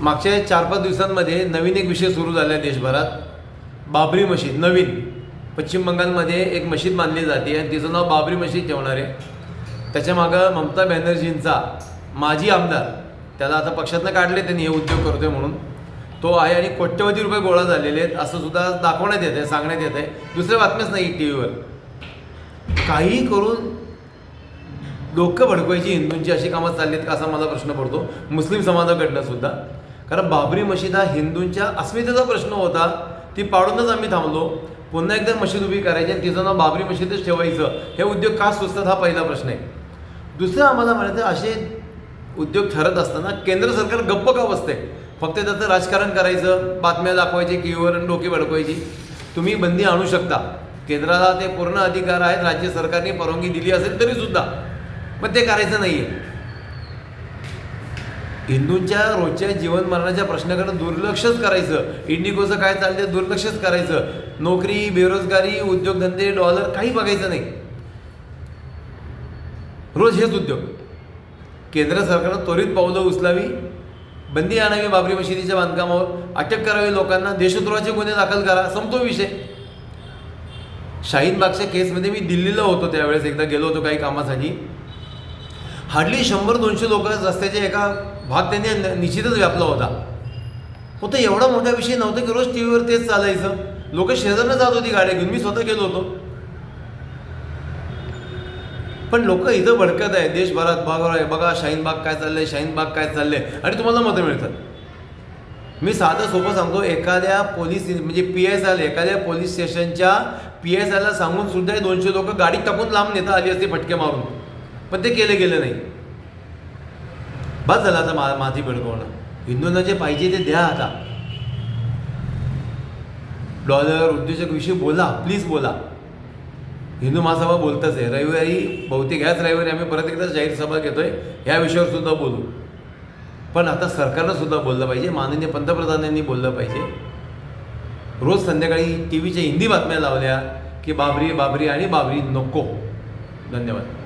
मागच्या चार पाच दिवसांमध्ये नवीन एक विषय सुरू झाला आहे देशभरात. बाबरी मशीद नवीन. पश्चिम बंगालमध्ये एक मशीद मानली जाते आणि तिचं नाव बाबरी मशीद ठेवणार आहे. त्याच्यामागं ममता बॅनर्जींचा माजी आमदार त्याला आता पक्षातनं काढले त्यांनी हे उद्योग करतोय म्हणून. तो आहे आणि कोट्यवधी रुपये गोळा झालेले आहेत. असं सुद्धा दाखवण्यात येत आहे सांगण्यात येत आहे दुसऱ्या बातम्याच नाही टी व्हीवर काही करून डोकं भडकवायची हिंदूंची अशी कामं चालली आहेत का असा मला प्रश्न पडतो. मुस्लिम समाजाकडनं सुद्धा. कारण बाबरी मशीद हा हिंदूंच्या अस्मितेचा प्रश्न होता. ती पाडूनच आम्ही थांबलो. पुन्हा एकदा मशीद उभी करायची आणि तिचं नाव बाबरी मशीदच ठेवायचं. हे उद्योग का सुचतात हा पहिला प्रश्न आहे. दुसरं आम्हाला म्हणायचं असे उद्योग ठरत असताना केंद्र सरकार गप्प का बसते फक्त त्याचं राजकारण करायचं बातम्या दाखवायची किवरण आणि डोके भडकवायची. तुम्ही बंदी आणू शकता. केंद्राला ते पूर्ण अधिकार आहेत राज्य सरकारने परवानगी दिली असेल तरी सुद्धा पण ते करायचं नाही आहे हिंदूंच्या रोजच्या जीवन मरणाच्या प्रश्नाकडे दुर्लक्षच करायचं. इंडिगोचं काय चाललंय दुर्लक्षच करायचं. नोकरी बेरोजगारी उद्योगधंदे डॉलर काही बघायचं नाही. रोज हेच उद्योग. केंद्र सरकारनं त्वरित पावलं उचलावी. बंदी आणावी बाबरी मशिदीच्या बांधकामावर. अटक करावी लोकांना. देशद्रोहाचे गुन्हे दाखल करा. संपतो विषय. शाहीनबागच्या केसमध्ये मी दिल्लीला होतो त्यावेळेस. एकदा गेलो होतो काही कामासाठी. हार्डली शंभर दोनशे लोक रस्त्याच्या एका भाग त्यांनी निश्चितच व्यापला होता. होतं एवढा मोठा विषय नव्हता की रोज टी व्हीवर तेच चालायचं. लोक शेजारनं जात होती गाड्या घेऊन. मी स्वतः गेलो होतो. पण लोक इथं भडकत आहे देशभरात बघा बघा शाहीनबाग काय चाललंय शाहीनबाग काय चाललंय. आणि तुम्हाला मतं मिळतात. मी साधं सोपं सांगतो. एखाद्या पोलीस म्हणजे पी एस आयला एखाद्या पोलीस स्टेशनच्या पी एस आयला सांगून सुद्धा दोनशे लोक गाडीत टाकून लांब नेता आली असते फटके मारून. पण ते केलं गेलं नाही. बस झालं आता मा माती भडकवणं हिंदूंना जे पाहिजे ते द्या आता. डॉलर उद्योजकविषयी बोला प्लीज बोला. हिंदू महासभा बोलतच आहे. रविवारी बहुतेक ह्याच रविवारी आम्ही परत एकदा जाहीर सभा घेतोय. ह्या विषयावर सुद्धा बोलू. पण आता सरकारनं सुद्धा बोललं पाहिजे. माननीय पंतप्रधानांनी बोललं पाहिजे. रोज संध्याकाळी टी व्हीच्या हिंदी बातम्या लावल्या की बाबरी बाबरी आणि बाबरी नको. धन्यवाद.